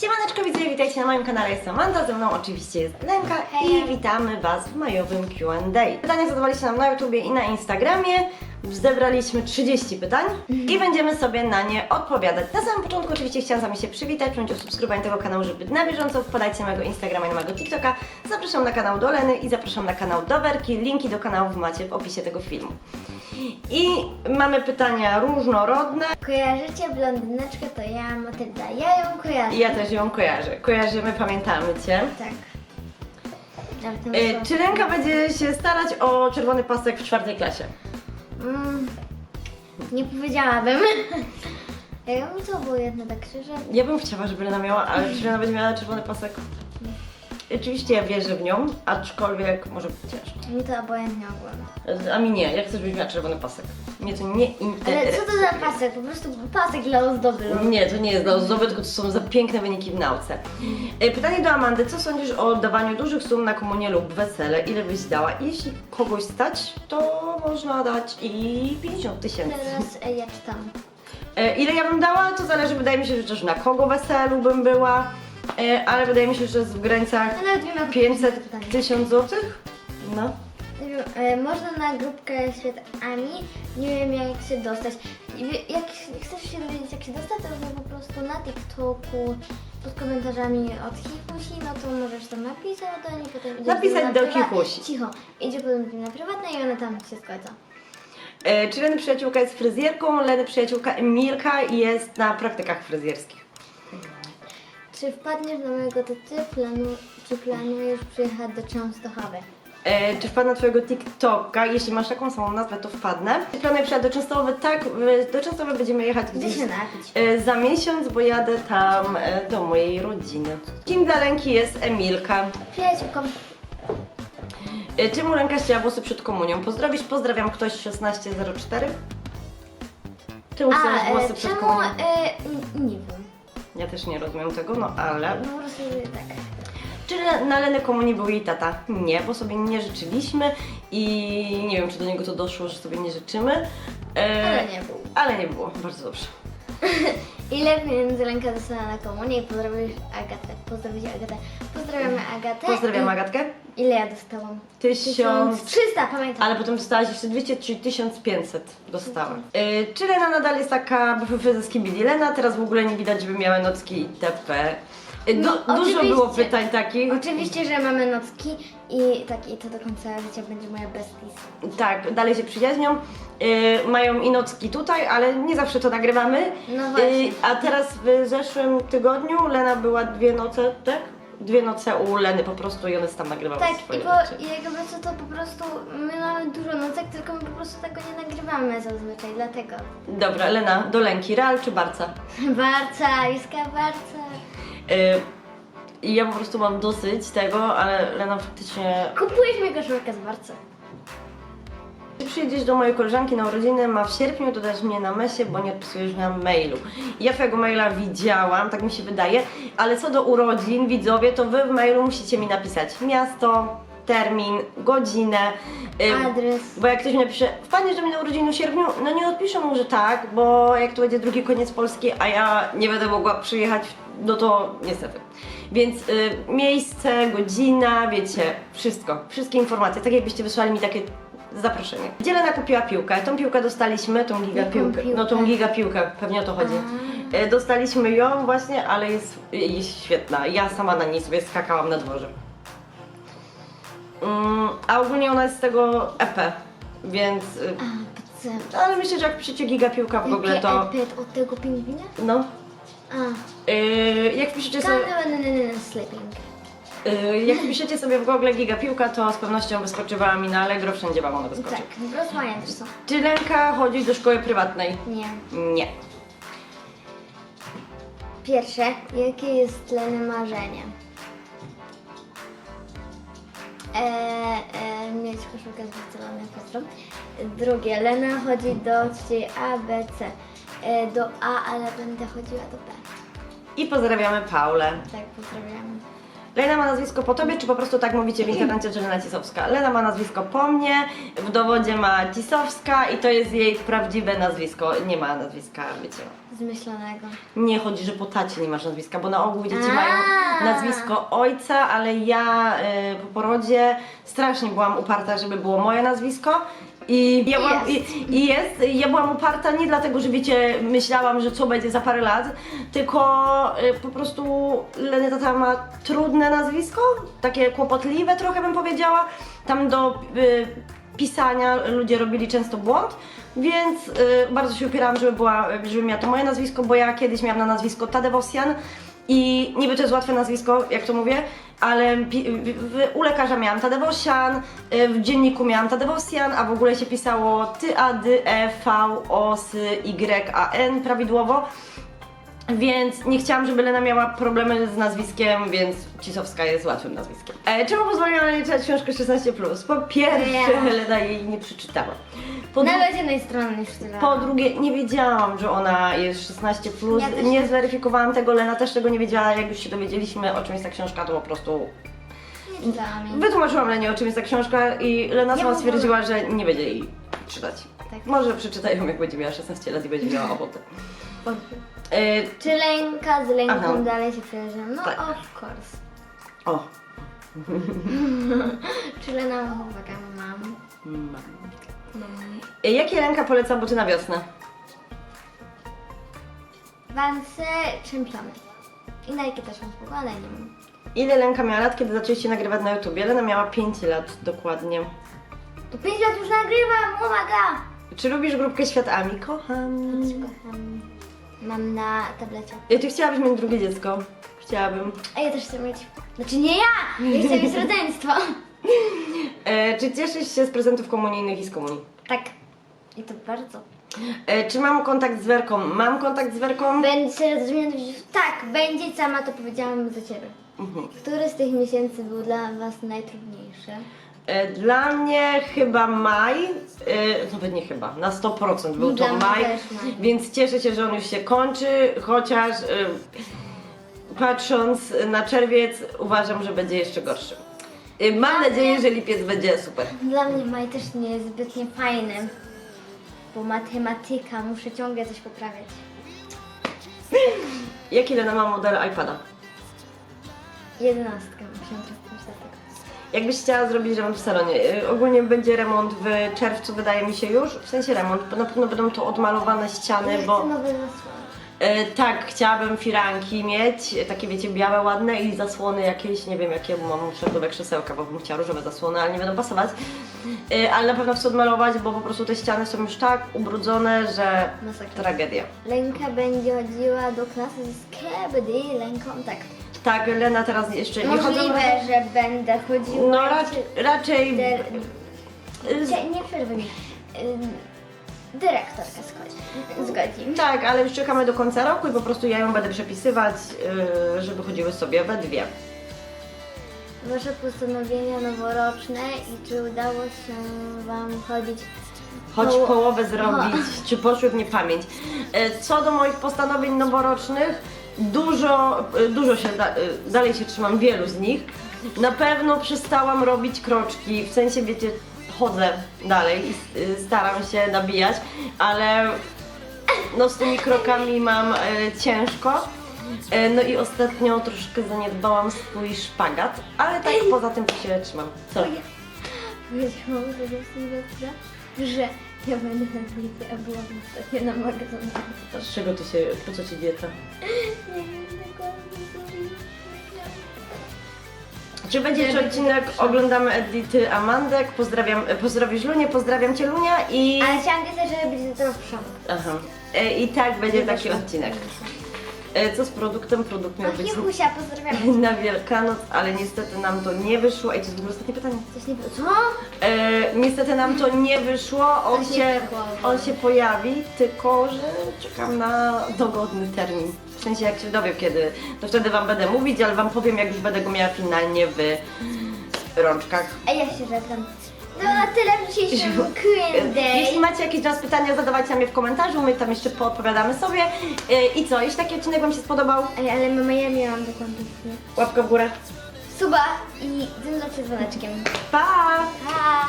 Siemaneczko widzowie, witajcie na moim kanale, jestem Amanda, ze mną oczywiście jest Lenka i witamy Was w majowym Q&A. Pytania zadawaliście nam na YouTubie i na Instagramie, zebraliśmy 30 pytań i będziemy sobie na nie odpowiadać. Na samym początku oczywiście chciałam z Wami się przywitać, przyjąć o subskrybowanie tego kanału, żeby być na bieżąco, wpadajcie na mojego Instagrama i na mojego TikToka, zapraszam na kanał do Leny i zapraszam na kanał do Werki, linki do kanałów macie w opisie tego filmu. I mamy pytania różnorodne, Kojarzycie blondyneczkę, to ja, Matylda. Ja ją kojarzę. ja też ją kojarzę, kojarzymy, pamiętamy Cię. Tak. Nawet sposób. czy Lenka będzie się starać o czerwony pasek w czwartej klasie? Mm, nie powiedziałabym. Ja mi to obojętne, tak szczerze. Ja bym chciała, żeby Lena miała, ale czy Lena będzie miała czerwony pasek? Oczywiście ja wierzę w nią, aczkolwiek może być ciężko. Mi to obojętnie ogólnie. A mi nie, ja chcę, żebyś miała czerwony pasek. Mnie to nie Ale interesuje. co to za pasek? Po prostu pasek dla ozdoby. no. Nie, to nie jest dla ozdoby, tylko to są za piękne wyniki w nauce. E, Pytanie do Amandy. Co sądzisz o oddawaniu dużych sum na komunię lub wesele? Ile byś dała? Jeśli kogoś stać, to można dać i 50 tysięcy. Teraz e, ja czytam. E, Ile ja bym dała, to zależy, wydaje mi się, że też na kogo weselu bym była, e, ale wydaje mi się, że jest w granicach Ja nawet wiem, jak 500 pytanie. tysiąc złotych. No. Nie wiem, e, można na grupkę Świat Ami, nie wiem jak się dostać. I wie- Jak chcesz się dowiedzieć jak się dostać, to można po prostu na TikToku pod komentarzami od Hichusi, no to możesz tam napisać do niej, potem Napisać na do prywa- Hichusi. Cicho, idzie potem na prywatne i ona tam się zgadza. E, Czy Leny przyjaciółka jest fryzjerką? Leny przyjaciółka Emilka jest na praktykach fryzjerskich. Czy wpadniesz do mojego taty, planu, czy planujesz przyjechać do Częstochowy? E, czy wpadnę na Twojego TikToka? Jeśli masz taką samą nazwę, to wpadnę. Czy planuję przyjechać do Częstochowy? Tak, w- do Częstochowy będziemy jechać Gdzie gdzieś się napić? e, za miesiąc, bo jadę tam e, do mojej rodziny. Kim dla Lenki jest Emilka? Przyjaciółką. E, Czemu Lenka ścięła włosy przed komunią? Pozdrowić, pozdrawiam ktoś 1604. Czemu ścięłaś A, włosy e, przed czemu? komunią? E, n- nie. Ja też nie rozumiem tego, no ale... No prostu tak. Czy na Lenę komunii był jej tata? Nie, bo sobie nie życzyliśmy i nie wiem, czy do niego to doszło, że sobie nie życzymy. E, Ale nie był. Ale nie było, bardzo dobrze. Ile pieniędzy ręka dostała na komunię i pozdrowisz Agatę. Pozdrowić Agatę. Pozdrawiamy Agatę. Pozdrawiam Agatkę. Ile ja dostałam? Tysiąc... 1300, pamiętam. Ale potem dostałaś jeszcze 200, czyli 1500 dostałem. Y, czy Lena nadal jest taka BFF ze Skibidi? Lena teraz w ogóle nie widać, żeby miała nocki itp. Y, du- No, dużo oczywiście. było pytań takich. Oczywiście, że mamy nocki i tak i to do końca życia będzie moja besties. Tak, dalej się przyjaźnią. Y, mają i nocki tutaj, ale nie zawsze to nagrywamy. No właśnie. Y, a teraz w zeszłym tygodniu Lena była dwie noce, tak? Dwie noce u Leny po prostu i one tam nagrywały Tak, swoje i po, rzeczy. jakby co to po prostu, my mamy dużo nocek, tylko my po prostu tego nie nagrywamy zazwyczaj, dlatego. Dobra, Lena, do Lenki, Real czy Barca? Barca, Iska Barca. Y, I ja po prostu mam dosyć tego, ale Lena faktycznie... Kupujesz mi koszulkę z Barca. Ty przyjedziesz do mojej koleżanki na urodziny, ma w sierpniu dodać mnie na mesie, bo nie odpisujesz na mailu. Ja twojego maila widziałam, tak mi się wydaje, ale co do urodzin, widzowie, to wy w mailu musicie mi napisać miasto, termin, godzinę. Adres. Bo jak ktoś mi napisze, wpadniesz do mnie na urodziny w sierpniu, no nie odpiszę mu, że tak, bo jak to będzie drugi koniec Polski, a ja nie będę mogła przyjechać, no to niestety. Więc y, miejsce, godzina, wiecie, wszystko, wszystkie informacje, tak jakbyście wysłali mi takie zaproszenie. Gdzie Lena kupiła piłkę? Tą piłkę dostaliśmy, tą giga Jaką piłkę. No tą piłkę? giga piłkę, pewnie o to chodzi. Y, Dostaliśmy ją właśnie, ale jest, jest świetna. Ja sama na niej sobie skakałam na dworze. Mm, a ogólnie ona jest z tego EP, więc. y, A, co? no, ale myślę, że jak piszecie giga piłka w ogóle, to. Epet od tego pingwina? No. A, y, jak piszecie sobie. sleeping. y, jak piszecie sobie w Google giga piłka, to z pewnością wyskoczyła mi na Allegro, wszędzie wam ona wyskoczy. Tak, też są. Czy Lenka chodzi do szkoły prywatnej? Nie. Nie. Pierwsze, jakie jest Leny marzenie? E, e, mieć koszulkę z Barcelony, pozdro. Drugie, Lena chodzi do trzeciej A, B, C. E, do A, ale będę chodziła do B. I pozdrawiamy Paulę. Tak, pozdrawiam. Lena ma nazwisko po tobie, czy po prostu tak mówicie w internecie, że Lena Cisowska? Lena ma nazwisko po mnie, w dowodzie ma Cisowska i to jest jej prawdziwe nazwisko. Nie ma nazwiska, wiecie. Zmyślonego. Nie chodzi, że po tacie nie masz nazwiska, bo na ogół dzieci A. mają nazwisko ojca, ale ja y, po porodzie strasznie byłam uparta, żeby było moje nazwisko. I ja byłam, Jest. i, i jest. Ja byłam uparta nie dlatego, że wiecie, myślałam, że co będzie za parę lat, tylko y, po prostu Leny tata ma trudne nazwisko, takie kłopotliwe trochę bym powiedziała. Tam do y, pisania ludzie robili często błąd, więc y, bardzo się upierałam, żeby, była, żeby miała to moje nazwisko, bo ja kiedyś miałam na nazwisko Tadewosian i niby to jest łatwe nazwisko, jak to mówię, ale u lekarza miałam Tadewosian, y, w dzienniku miałam Tadewosian, a w ogóle się pisało Ty, A, D, E, V, O, S, Y, A, N prawidłowo. Więc nie chciałam, żeby Lena miała problemy z nazwiskiem, więc Cisowska jest łatwym nazwiskiem. E, czemu pozwoliłam Lenie czytać książkę 16+. Po pierwsze, Ja. Lena jej nie przeczytała. Po, dru- Nawet jednej strony nie czytałam. po drugie, nie wiedziałam, że ona jest 16+. Plus. Ja też nie nie. zweryfikowałam tego, Lena też tego nie wiedziała. Jak już się dowiedzieliśmy, o czym jest ta książka, to po prostu Nie czytałam jej. wytłumaczyłam Lenie, o czym jest ta książka i Lena Ja sama ogóle- stwierdziła, że nie będzie jej czytać. Tak. Może przeczyta ją, jak będzie miała 16 lat i będzie miała ochotę. E, Czy lęka z lęką Aha. dalej się przejeżdża? No Tak. of course. o, Czy Lena ma chłopaka? Mam. mam. Mam. E, Jakie ręka poleca buty na wiosnę? Vance czempiony. I Nike też mam spoko, ale nie mam. Ile Lenka miała lat, kiedy zaczęliście nagrywać na YouTubie? Lena miała 5 lat dokładnie. To 5 lat już nagrywam, oh uwaga! Czy lubisz grupkę Świat Ami? Kocham. Kocham. Mam na tablecie. Ja ty chciałabyś mieć drugie dziecko. Chciałabym. A ja też chcę mieć. Znaczy nie ja! Ja chcę mieć rodzeństwo. E, czy cieszysz się z prezentów komunijnych i z komunii? Tak. I to bardzo. E, czy mam kontakt z Werką? Mam kontakt z Werką. Będzie zmiana. Tak, będzie sama to powiedziałam za ciebie. Mhm. Który z tych miesięcy był dla was najtrudniejszy? E, Dla mnie chyba maj, e, nawet nie chyba, na 100% był Dla to mnie maj, też maj. więc cieszę się, że on już się kończy, chociaż e, patrząc na czerwiec uważam, że będzie jeszcze gorszy. Mam nadzieję, że lipiec będzie super. Dla mnie maj też nie jest zbytnio fajny. Bo matematyka, muszę ciągle coś poprawiać. Jaki Lena ma model iPada? Jedenastkę, musiałam trafić do tego. Jakbyś chciała zrobić remont w salonie? E, Ogólnie będzie remont w czerwcu, wydaje mi się już. W sensie remont, bo na pewno będą to odmalowane ściany, bo... nowe zasłony. E, tak, chciałabym firanki mieć, e, takie wiecie, białe, ładne i zasłony jakieś, nie wiem jakie, bo mam szafrowe krzesełka, bo bym chciała różowe zasłony, ale nie będą pasować. E, ale na pewno chcę odmalować, bo po prostu te ściany są już tak ubrudzone, że Masakra. tragedia. Lenka będzie chodziła do klasy z Skebedy, Lenką tak. Tak, Lena teraz jeszcze nie chodzą. Możliwe, że będę chodziła. No raczej, raczej y, z- Nie, przerwę mi. Ym, Dyrektorka zgodzi. zgodzi. tak, ale już czekamy do końca roku i po prostu ja ją będę przepisywać, y, żeby chodziły sobie we dwie. Wasze postanowienia noworoczne i czy udało się Wam chodzić Choć Poło- połowę zrobić, czy poszły w niepamięć. E, Co do moich postanowień noworocznych, dużo, e, dużo się, da, e, dalej się trzymam wielu z nich. Na pewno przestałam robić kroczki, w sensie wiecie, chodzę dalej i e, staram się nabijać, ale no z tymi krokami mam ciężko. No i ostatnio troszkę zaniedbałam swój szpagat, ale tak poza tym się trzymam. Co? Powiedziałam że ja będę na diecie, a byłam ostatnio na magazynie. Z czego ty się, po co ci dieta? Nie wiem, dokładnie Czy będzie jeszcze odcinek Oglądamy Edity Amandek? Pozdrawiam, e, pozdrowisz Lunię, pozdrawiam Cię Lunia i... Ale chciałam pisać, żeby być zdrowszą. Aha. E, I tak będzie taki odcinek. E, Co z produktem? Produkt miał być na Wielkanoc, ale niestety nam to nie wyszło. Ej, to jest w ogóle ostatnie pytanie. Coś nie było. Co? E, niestety nam to nie wyszło, on Coś się, nie wyszło. on się pojawi, tylko że czekam na dogodny termin. W sensie jak się dowiem kiedy, to wtedy Wam będę mówić, ale Wam powiem jak już będę go miała finalnie w rączkach. A ja się żegnam. No na tyle w dzisiejszym Q&A. Jeśli macie jakieś teraz pytania, zadawajcie nam je w komentarzu, my tam jeszcze poodpowiadamy sobie. E, I co, jeśli taki odcinek Wam się spodobał, Ej, ale mama, ja miałam dokładnie. łapka w górę, suba i dzwoneczek dzwoneczkiem. Pa! Pa!